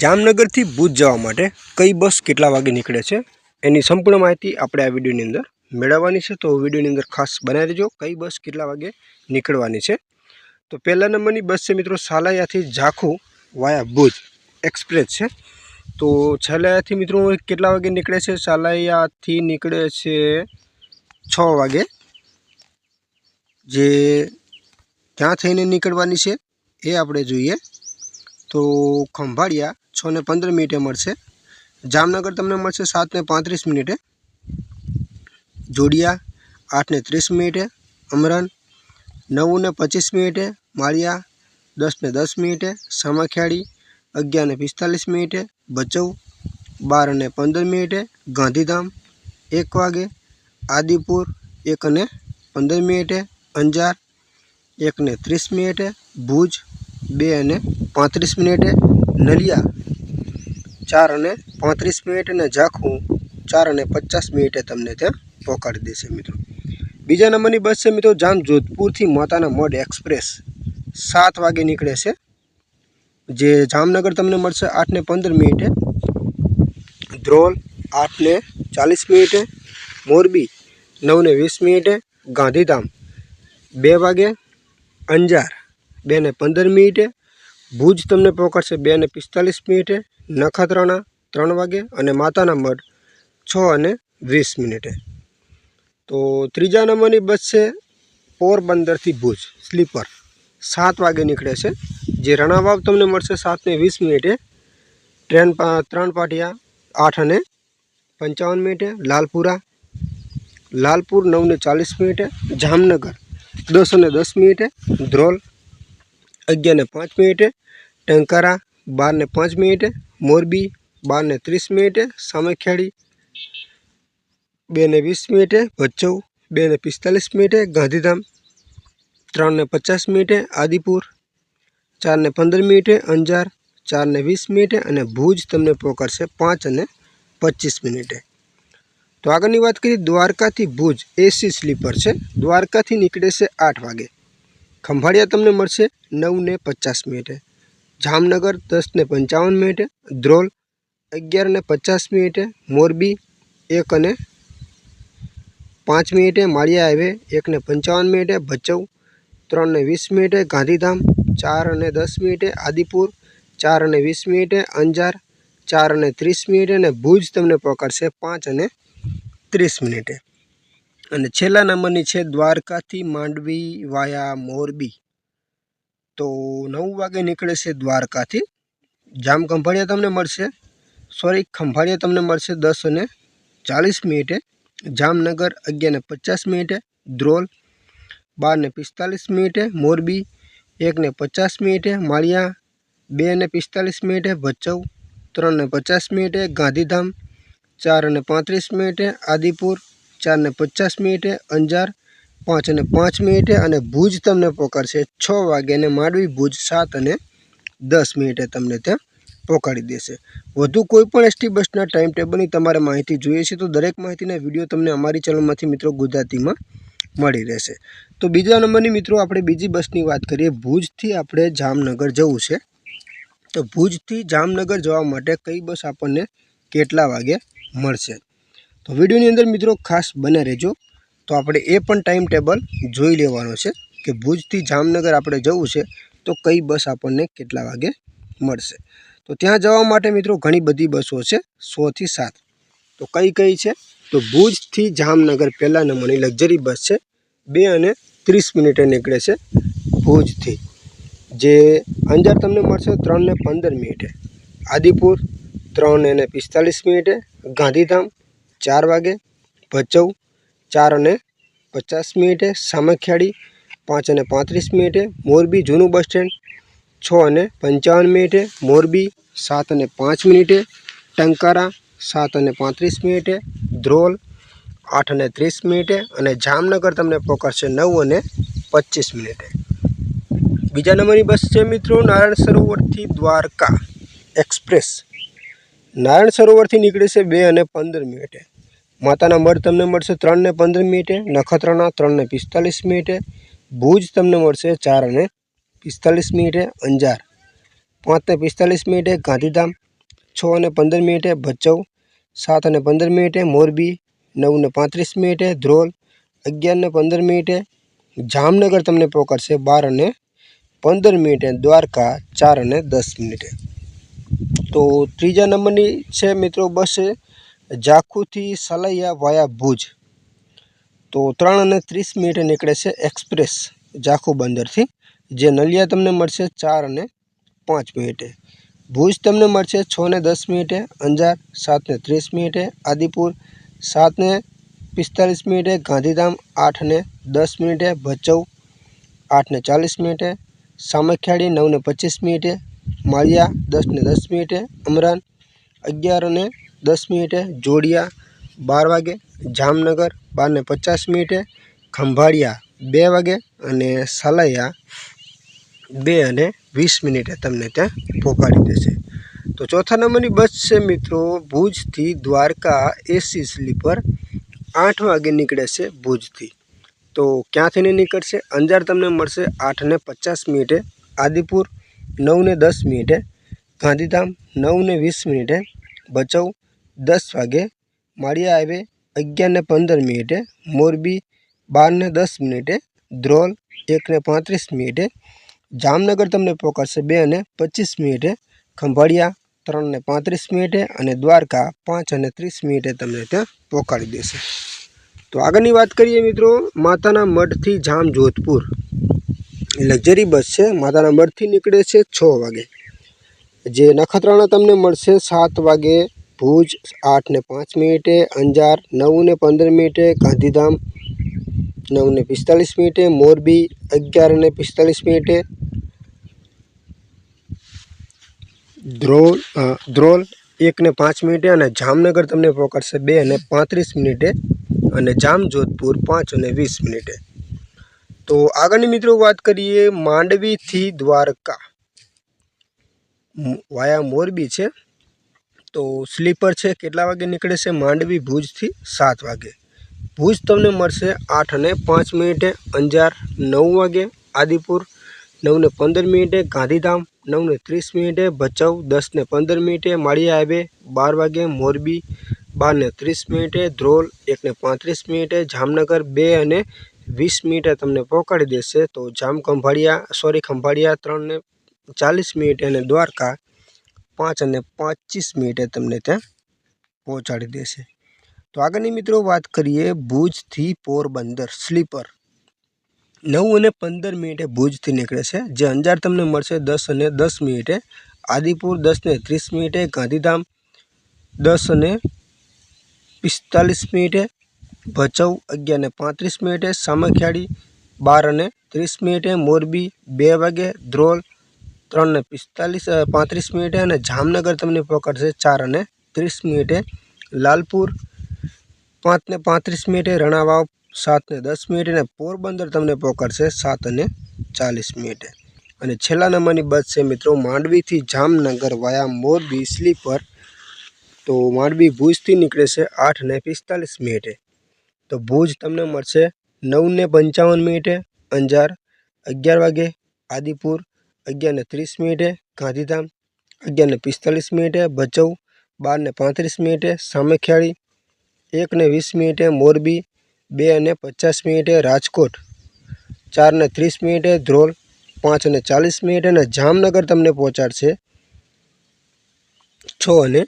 જામનગરથી ભુજ જવા માટે કઈ બસ કેટલા વાગે નીકળે છે એની સંપૂર્ણ માહિતી આપણે આ વિડીયોની અંદર મેળવવાની છે. તો વિડીયોની અંદર ખાસ બનાવી દેજો કઈ બસ કેટલા વાગે નીકળવાની છે. તો પહેલા નંબરની બસ છે મિત્રો સાલાયાથી ઝાખુ વાયા ભુજ એક્સપ્રેસ છે. તો છાલાયાથી મિત્રો કેટલા વાગે નીકળે છે? સાલાયાથી નીકળે છે છ વાગે. જે ક્યાં થઈને નીકળવાની છે એ આપણે જોઈએ. તો ખંભાળિયા છ ને પંદર મિનિટે મળશે. જામનગર તમને મળશે સાત ને પાંત્રીસ મિનિટે. જોડિયા આઠ ને ત્રીસ મિનિટે. અમરન નવ ને પચીસ મિનિટે. માળિયા દસ ને દસ મિનિટે. સામાખિયાળી અગિયાર ને પિસ્તાલીસ મિનિટે. ભચૌ બાર ને પંદર મિનિટે. ગાંધીધામ એક વાગે. આદિપુર એક ને પંદર મિનિટે. અંજાર એક ને ત્રીસ મિનિટે. ભુજ બે અને પાંત્રીસ મિનિટે નલિયા, ચાર અને પાંત્રીસ મિનિટ અને ઝાખું, ચાર અને પચાસ મિનિટે તમને ત્યાં પહોંચાડી દેશે મિત્રો. બીજા નંબરની બસ છે મિત્રો જામ જોધપુરથી માતાના મઢ એક્સપ્રેસ. સાત વાગે નીકળે છે. જે જામનગર તમને મળશે આઠને પંદર મિનિટે. ધ્રોલ આઠને ચાલીસ મિનિટે. મોરબી નવને વીસ મિનિટે. ગાંધીધામ બે વાગે અંજાર, બે ને પંદર મિનિટે. ભુજ તમને પહોંચાડશે બે ને પિસ્તાલીસ મિનિટે, નખત્રાણા ત્રણ વાગે અને માતાના મઢ છ અને વીસ મિનિટે. તો ત્રીજા નંબરની બસ છે પોરબંદરથી ભુજ, સ્લીપર. સાત વાગે નીકળે છે. જે રણાવાવ તમને મળશે સાત ને વીસ મિનિટે, ટ્રેન ત્રણ પાટિયા, આઠ અને પંચાવન મિનિટે, લાલપુરા. લાલપુર નવ ને ચાલીસ મિનિટે, જામનગર દસ અને દસ મિનિટે, ધ્રોલ. અગિયાર ને પાંચ મિનિટે, ટંકારા બાર ને પાંચ મિનિટે, મોરબી બાર ને ત્રીસ મિનિટે સામેખેડી બે ને વીસ મિનિટે ભચાઉ બે ને પિસ્તાલીસ મિનિટે, ગાંધીધામ ત્રણ ને પચાસ મિનિટે, આદિપુર ચાર ને પંદર મિનિટે, અંજાર ચાર ને વીસ મિનિટે અને ભુજ તમને પહોંચાડશે પાંચ અને પચીસ મિનિટે. તો આગળની વાત કરીએ દ્વારકાથી ભુજ એસી સ્લીપર છે. દ્વારકાથી નીકળે છે આઠ વાગે. ખંભાળિયા તમને મળશે નવ ને પચાસ મિનિટે. જામનગર દસ ને પંચાવન મિનિટે. ધ્રોલ અગિયાર ને પચાસ મિનિટે. મોરબી એક અને પાંચ મિનિટે. માળિયા હાઈવે એક ને પંચાવન મિનિટે. ભચૌ ત્રણ ને વીસ મિનિટે. ગાંધીધામ ચાર અને દસ મિનિટે. આદિપુર ચાર અને વીસ મિનિટે. અંજાર ચાર અને ત્રીસ મિનિટે. અને ભુજ તમને પકડશે પાંચ અને ત્રીસ મિનિટે. અને છેલ્લા નંબરની છે, દ્વારકાથી માંડવી વાયા મોરબી. તો નવ વાગે નીકળે છે દ્વારકાથી. જામ ખંભાળિયા તમને મળશે. સોરી ખંભાળિયા તમને મળશે દસ અને ચાલીસ મિનિટે. જામનગર અગિયાર ને પચાસ મિનિટે. ધ્રોલ બાર ને પિસ્તાલીસ મિનિટે. મોરબી એક ને પચાસ મિનિટે. માળિયા બે ને પિસ્તાલીસ મિનિટે. ભચાઉ ત્રણ ને પચાસ મિનિટે. ગાંધીધામ ચાર અને પાંત્રીસ મિનિટે. આદિપુર ચાર ને પચાસ મિનિટે, અંજાર પાંચ અને પાંચ મિનિટે અને ભુજ તમને પહોંચાડશે છ વાગે અને માંડવી, ભુજ સાત અને દસ મિનિટે તમને ત્યાં પહોંચાડી દેશે. વધુ કોઈ પણ એસટી બસના ટાઈમ ટેબલની તમારે માહિતી જોઈએ છે તો દરેક માહિતીના વીડિયો તમને અમારી ચેનલમાંથી મિત્રો ગુજરાતીમાં મળી રહેશે. તો બીજા નંબરની મિત્રો આપણે બીજી બસની વાત કરીએ. ભુજથી આપણે જામનગર જવું છે. તો ભુજથી જામનગર જવા માટે કઈ બસ આપણને કેટલા વાગે મળશે? તો વિડીયોની અંદર મિત્રો ખાસ બને રહેજો. તો આપણે એ પણ ટાઈમ ટેબલ જોઈ લેવાનો છે કે ભુજથી જામનગર આપણે જવું છે તો કઈ બસ આપણને કેટલા વાગે મળશે. તો ત્યાં જવા માટે મિત્રો ઘણી બધી બસો છે સોથી સાત. તો કઈ કઈ છે? તો ભુજથી જામનગર પહેલા નંબરની લક્ઝરી બસ છે, બે અને ત્રીસ મિનિટે નીકળે છે ભુજથી. જે અંજાર તમને મળશે ત્રણ ને પંદર મિનિટે. આદિપુર ત્રણ અને પિસ્તાલીસ મિનિટે. ગાંધીધામ ચાર વાગે ભચાઉ ચાર અને પચાસ મિનિટે, સામખિયાળી, પાંચ અને પાંત્રીસ મિનિટે, મોરબી જૂનું બસ સ્ટેન્ડ, છ અને પંચાવન મિનિટે, મોરબી, સાત અને પાંચ મિનિટે, ટંકારા, સાત અને પાંત્રીસ મિનિટે, ધ્રોલ, આઠ અને ત્રીસ મિનિટે અને જામનગર તમને પકડશે નવ અને પચીસ મિનિટે. બીજા નંબરની બસ છે મિત્રો નારાયણ સરોવરથી દ્વારકા એક્સપ્રેસ. નારાયણ સરોવરથી નીકળે છે બે અને પંદર મિનિટે. માતાના મઢ તમને મળશે ત્રણ ને પંદર મિનિટે, નખત્રાણા ત્રણ ને પિસ્તાલીસ મિનિટે, ભુજ તમને મળશે ચાર અને પિસ્તાલીસ મિનિટે અંજાર. પાંચને પિસ્તાલીસ મિનિટે ગાંધીધામ, છ અને પંદર મિનિટે ભચાઉ, સાત અને પંદર મિનિટે મોરબી નવ ને પાંત્રીસ મિનિટે ધ્રોલ અગિયાર ને પંદર મિનિટે જામનગર તમને પહોંચાડશે બાર અને પંદર મિનિટે દ્વારકા, ચાર અને દસ મિનિટે. તો ત્રીજા નંબરની છે મિત્રો બસ જાખુથી સલૈયા વાયા ભુજ. તો ત્રણ અને ત્રીસ મિનિટે નીકળે છે એક્સપ્રેસ જાખુ બંદરથી, જે નલિયા તમને મળશે ચાર અને પાંચ મિનિટે. ભુજ તમને મળશે છ ને દસ મિનિટે, અંજાર સાત ને ત્રીસ મિનિટે, આદિપુર સાત ને પિસ્તાલીસ મિનિટે, ગાંધીધામ આઠ ને દસ મિનિટે, ભચૌ આઠ ને ચાલીસ મિનિટે, સામખિયાળી નવ ને પચીસ મિનિટે, માળિયા દસ ને દસ મિનિટે, અમરાન અગિયાર અને દસ મિનિટે જોડિયા બાર વાગે, જામનગર બારને પચાસ મિનિટે, ખંભાળિયા બે વાગે અને સલૈયા બે અને વીસ મિનિટે તમને ત્યાં પહોંચાડી દેશે. તો ચોથા નંબરની બસ છે મિત્રો ભુજથી દ્વારકા એસી સ્લીપર આઠ વાગે નીકળે છે ભુજથી. તો ક્યાંથી નીકળશે? અંજાર તમને મળશે આઠને પચાસ મિનિટે આદિપુર નવને દસ મિનિટે ગાંધીધામ નવને વીસ મિનિટે ભચાઉ દસ વાગે માળિયા હાઈવે અગિયાર ને પંદર મિનિટે, મોરબી બાર ને દસ મિનિટે, ધ્રોલ એક ને પાંત્રીસ મિનિટે, જામનગર તમને પહોંચાડશે બે અને પચીસ મિનિટે, ખંભાળિયા ત્રણ ને પાંત્રીસ મિનિટે અને દ્વારકા પાંચ અને ત્રીસ મિનિટે તમને ત્યાં પહોંચાડી દેશે. તો આગળની વાત કરીએ મિત્રો, માતાના મઢથી જામ જોધપુર લક્ઝરી બસ છે, માતાના મઠથી નીકળે છે છ વાગે. જે નખત્રાણા તમને મળશે સાત વાગે ભુજ આઠ ને પાંચ મિનિટે, અંજાર નવ ને પંદર મિનિટે, ગાંધીધામ નવ ને પિસ્તાલીસ મિનિટે, મોરબી અગિયાર ને પિસ્તાલીસ મિનિટે. ધ્રોલ ધ્રોલ એક ને પાંચ મિનિટે અને જામનગર તમને પકડશે બે અને પાંત્રીસ મિનિટે અને જામજોધપુર પાંચ અને વીસ મિનિટે. તો આગળની મિત્રો વાત કરીએ માંડવીથી દ્વારકા. વાયા મોરબી છે. તો સ્લીપર છે, કેટલા વાગે નીકળે છે? માંડવી ભુજથી સાત વાગે. ભુજ તમને મળશે આઠ અને પાંચ મિનિટે અંજાર, નવ વાગે આદિપુર, નવ ને પંદર મિનિટે ગાંધીધામ, નવ ને ત્રીસ મિનિટે ભચાઉ, દસ ને પંદર મિનિટે માળિયા હાઈવે, બાર વાગે મોરબી, બાર ને ત્રીસ મિનિટે ધ્રોલ, એક ને પાંત્રીસ મિનિટે જામનગર, બે અને વીસ મિનિટે તમને પહોંચાડી દેશે તો જામ ખંભાળિયા, સોરી ખંભાળિયા, ત્રણ ને ચાલીસ મિનિટે અને દ્વારકા પાંચ અને પચીસ મિનિટે તમને ત્યાં પહોંચાડી દેશે. તો આગળની મિત્રો વાત કરીએ ભુજથી પોરબંદર, સ્લીપર. નવ અને પંદર મિનિટે ભુજથી નીકળે છે. જે અંજાર તમને મળશે દસ અને દસ મિનિટે. આદિપુર દસ ને ત્રીસ મિનિટે. ગાંધીધામ દસ અને પિસ્તાલીસ મિનિટે. ભચાઉ અગિયાર ને પાંત્રીસ મિનિટે. સામખિયાળી બાર અને ત્રીસ મિનિટે. મોરબી બે વાગે. ધ્રોલ ત્રણ ને પિસ્તાલીસ પાંત્રીસ મિનિટે અને જામનગર તમને પકડશે ચાર અને ત્રીસ મિનિટે. લાલપુર પાંચને પાંત્રીસ મિનિટે, રણાવાવ સાતને દસ મિનિટે અને પોરબંદર તમને પકડશે સાત અને ચાલીસ મિનિટે. અને છેલ્લા નંબરની બસ છે મિત્રો માંડવીથી જામનગર વાયા મોરબી સ્લીપર તો માંડવી ભુજથી નીકળે છે આઠને પિસ્તાલીસ મિનિટે. તો ભુજ તમને મળશે નવને પંચાવન મિનિટે, અંજાર અગિયાર વાગે, આદિપુર અગિયાર ને ત્રીસ મિનિટે ગાંધીધામ, અગિયારને પિસ્તાલીસ મિનિટે ભચાઉ, બારને પાંત્રીસ મિનિટે સામખિયાળી એકને વીસ મિનિટે મોરબી બે અને પચાસ મિનિટે રાજકોટ, ચારને ત્રીસ મિનિટે ધ્રોલ પાંચ અને ચાલીસ મિનિટે અને જામનગર તમને પહોંચાડશે છ અને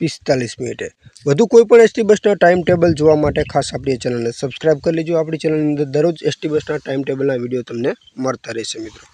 પિસ્તાલીસ મિનિટે. વધુ કોઈપણ એસટી બસના ટાઈમ ટેબલ જોવા માટે ખાસ આપણી ચેનલને સબસ્ક્રાઈબ કરી લેજો. આપણી ચેનલની અંદર દરરોજ એસટી બસના ટાઈમ ટેબલના વીડિયો તમને મળતા રહેશે મિત્રો.